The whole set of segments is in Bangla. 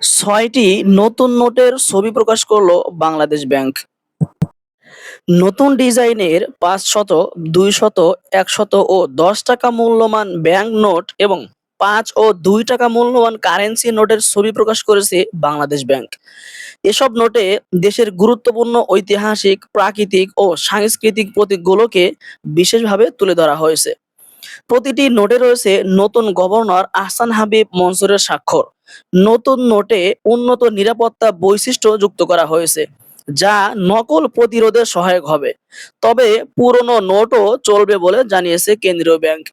ছয়টি নতুন নোটের ছবি প্রকাশ করল বাংলাদেশ ব্যাংক। নতুন ডিজাইনের পাঁচ শত পাঁচশত, দুইশত, একশত ও দশ টাকা মূল্যমান ব্যাংক নোট এবং পাঁচ ও দুই টাকা মূল্যবান কারেন্সি নোটের ছবি প্রকাশ করেছে বাংলাদেশ ব্যাংক। এসব নোটে দেশের গুরুত্বপূর্ণ ঐতিহাসিক, প্রাকৃতিক ও সাংস্কৃতিক প্রতীকগুলোকে বিশেষভাবে তুলে ধরা হয়েছে। প্রতিটি নোটে রয়েছে নতুন গভর্নর আহসান হাবিব মনসুরের স্বাক্ষর। নতুন নোটে উন্নত নিরাপত্তা বৈশিষ্ট্য যুক্ত করা হয়েছে, যা নকল প্রতিরোধে সহায়ক হবে। তবে পুরনো নোটও চলবে বলে জানিয়েছে কেন্দ্রীয় ব্যাংক।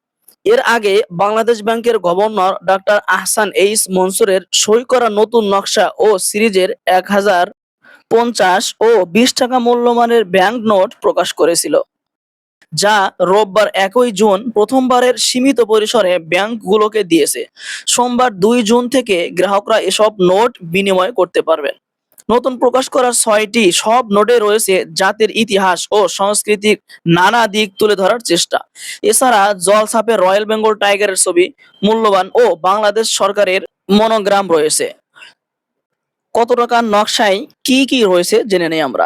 এর আগে বাংলাদেশ ব্যাংকের গভর্নর ডক্টর আহসান এইস মনসুরের সই করা নতুন নকশা ও সিরিজের এক হাজার পঞ্চাশ ও বিশ টাকা মূল্যমানের ব্যাংক নোট প্রকাশ করেছিল। যা রোববার একই জুন প্রথমবারের সীমিত পরিসরে ব্যাংকগুলোকে দিয়েছে। সোমবার দুই জুন থেকে গ্রাহকরা এসব নোট বিনিময় করতে পারবেন। নতুন প্রকাশ করা ছয়টি সব নোটে রয়েছে জাতির ইতিহাস ও সংস্কৃতির নানা দিক তুলে ধরার চেষ্টা। এছাড়া জলছাপে রয়্যাল বেঙ্গল টাইগারের ছবি, মূল্যবান ও বাংলাদেশ সরকারের মনোগ্রাম রয়েছে। কত টাকার নকশায় কি কি রয়েছে জেনে নেই আমরা।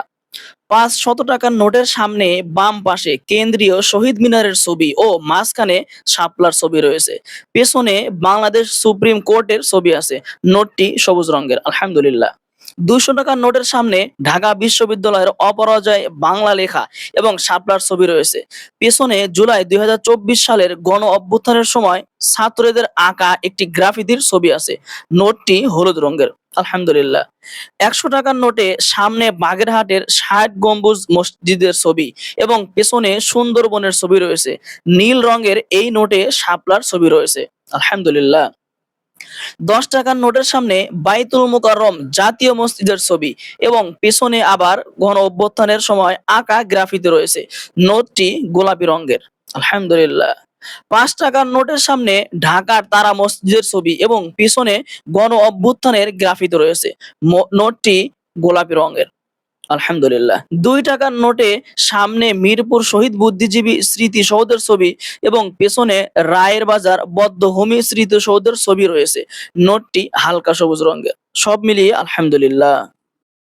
পাঁচ শত টাকার নোটের সামনে বাম পাশে কেন্দ্রীয় শহীদ মিনারের ছবি ও মাঝখানে শাপলার ছবি রয়েছে। পেছনে বাংলাদেশ সুপ্রিম কোর্টের ছবি আছে। নোটটি সবুজ রঙের। আলহামদুলিল্লাহ। দুইশো টাকার নোটের সামনে ঢাকা বিশ্ববিদ্যালয়ের অপরাজয় বাংলা লেখা এবং শাপলার ছবি রয়েছে। পেছনে জুলাই দুই হাজার চব্বিশ সালের গণ অভ্যুত্থানের সময় ছাত্রদের আঁকা একটি গ্রাফিতির ছবি আছে। নোটটি হলুদ রঙের। আলহামদুলিল্লাহ। একশো টাকার নোটে সামনে বাগেরহাটের ষাট গম্বুজ মসজিদের ছবি এবং পেছনে সুন্দরবনের ছবি রয়েছে। নীল রঙের এই নোটে শাপলার ছবি রয়েছে। আলহামদুলিল্লাহ। দশ টাকার নোটের সামনে বাইতুল মুকাররম জাতীয় মসজিদের ছবি এবং পেছনে আবার গণ অভ্যুত্থানের সময় আঁকা গ্রাফিতে রয়েছে। নোটটি গোলাপি রঙের। আলহামদুলিল্লাহ। পাঁচ টাকার নোটের সামনে ঢাকার তারা মসজিদের ছবি এবং পিছনে গণ অভ্যুত্থানের গ্রাফিতে রয়েছে। নোটটি গোলাপি রঙের। আলহামদুলিল্লাহ। দুই টাকার নোটে সামনে মিরপুর শহীদ বুদ্ধিজীবী স্মৃতি সৌধের ছবি এবং পেছনে রায়ের বাজার বদ্ধভূমি স্মৃতি সৌধের ছবি রয়েছে। নোটটি হালকা সবুজ রঙের। সব মিলিয়ে আলহামদুলিল্লাহ।